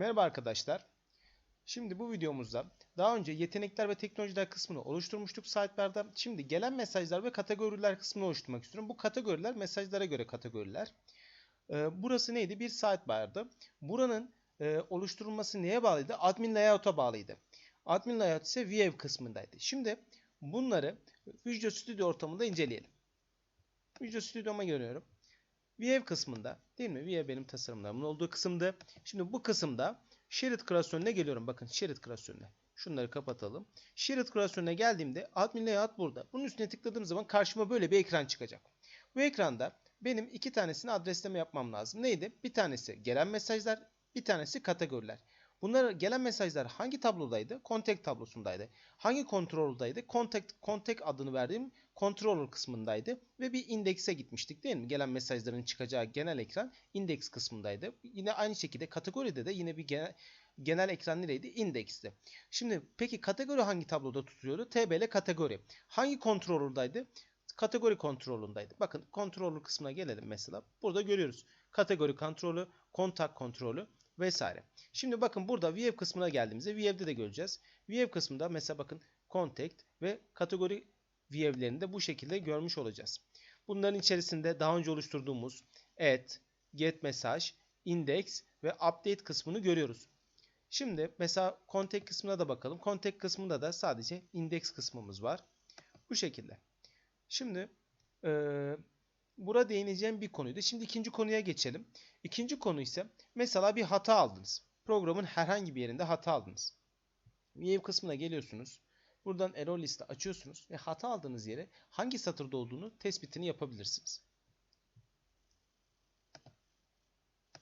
Merhaba arkadaşlar. Şimdi bu videomuzda daha önce yetenekler ve teknolojiler kısmını oluşturmuştuk site'larda. Şimdi gelen mesajlar ve kategoriler kısmını oluşturmak istiyorum. Bu kategoriler mesajlara göre kategoriler. Ee, burası neydi? Bir sidebar'dı. Buranın e, oluşturulması neye bağlıydı? Admin layout'a bağlıydı. Admin layout ise View kısmındaydı. Şimdi bunları Visual Studio ortamında inceleyelim. Visual Studio'ma geliyorum. View kısmında değil mi? View benim tasarımlarımın olduğu kısımdı. Şimdi bu kısımda Shared kreasyonuna geliyorum. Bakın Shared kreasyonuna. Şunları kapatalım. Shared kreasyonuna geldiğimde admin layout burada. Bunun üstüne tıkladığım zaman karşıma böyle bir ekran çıkacak. Bu ekranda benim iki tanesini adresleme yapmam lazım. Neydi? Bir tanesi gelen mesajlar, bir tanesi kategoriler. Bunlar gelen mesajlar hangi tablodaydı? Contact tablosundaydı. Hangi control'daydı? Contact, contact adını verdiğim controller kısmındaydı. Ve bir indekse gitmiştik değil mi? Gelen mesajların çıkacağı genel ekran index kısmındaydı. Yine aynı şekilde kategoride de yine bir genel, genel ekran nereydi? Index'ti. Şimdi peki kategori hangi tabloda tutuyordu? TBL kategori. Hangi controller'daydı? Kategori kontrolündeydi. Bakın controller kısmına gelelim mesela. Burada görüyoruz. Kategori kontrolü, kontak kontrolü vesaire. Şimdi bakın burada View kısmına geldiğimizde View'de de göreceğiz. View kısmında mesela bakın Contact ve kategori View'lerini de bu şekilde görmüş olacağız. Bunların içerisinde daha önce oluşturduğumuz Add, Get Mesaj, Index ve Update kısmını görüyoruz. Şimdi mesela Contact kısmına da bakalım. Contact kısmında da sadece Index kısmımız var. Bu şekilde. Şimdi eee Burada değineceğim bir konuydu. Şimdi ikinci konuya geçelim. İkinci konu ise mesela bir hata aldınız. Programın herhangi bir yerinde hata aldınız. View kısmına geliyorsunuz. Buradan error liste açıyorsunuz ve hata aldığınız yere hangi satırda olduğunu tespitini yapabilirsiniz.